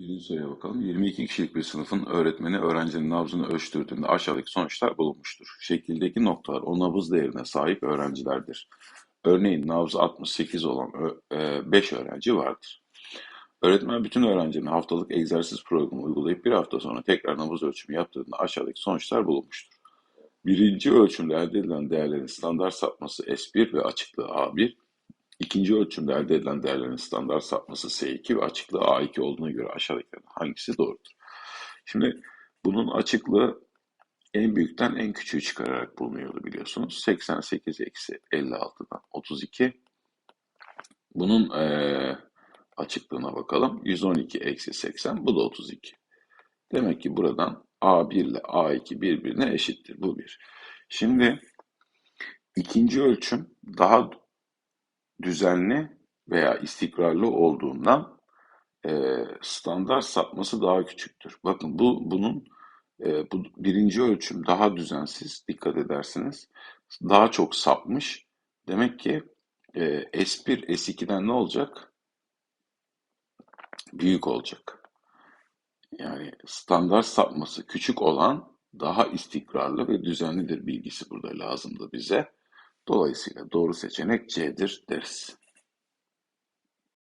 Birinci soruya bakalım. 22 kişilik bir sınıfın öğretmeni öğrencinin nabzını ölçtürdüğünde aşağıdaki sonuçlar bulunmuştur. Şekildeki noktalar o nabız değerine sahip öğrencilerdir. Örneğin nabzı 68 olan 5 öğrenci vardır. Öğretmen bütün öğrencinin haftalık egzersiz programı uygulayıp bir hafta sonra tekrar nabız ölçümü yaptığında aşağıdaki sonuçlar bulunmuştur. Birinci ölçümde elde edilen değerlerin standart sapması S1 ve açıklığı A1, İkinci ölçümde elde edilen değerlerin standart sapması S2 ve açıklığı A2 olduğuna göre aşağıdakilerden hangisi doğrudur? Şimdi bunun açıklığı en büyükten en küçüğü çıkararak bulunuyordu biliyorsunuz. 88 eksi 56'dan 32. Bunun ee, açıklığına bakalım. 112 eksi 80 bu da 32. Demek ki buradan A1 ile A2 birbirine eşittir. Bu bir. Şimdi ikinci ölçüm daha düzenli veya istikrarlı olduğundan e, standart sapması daha küçüktür. Bakın bu bunun e, bu birinci ölçüm daha düzensiz dikkat edersiniz. Daha çok sapmış. Demek ki e, S1 S2'den ne olacak? Büyük olacak. Yani standart sapması küçük olan daha istikrarlı ve düzenlidir bilgisi burada lazımdı bize. Dolayısıyla doğru seçenek C'dir deriz.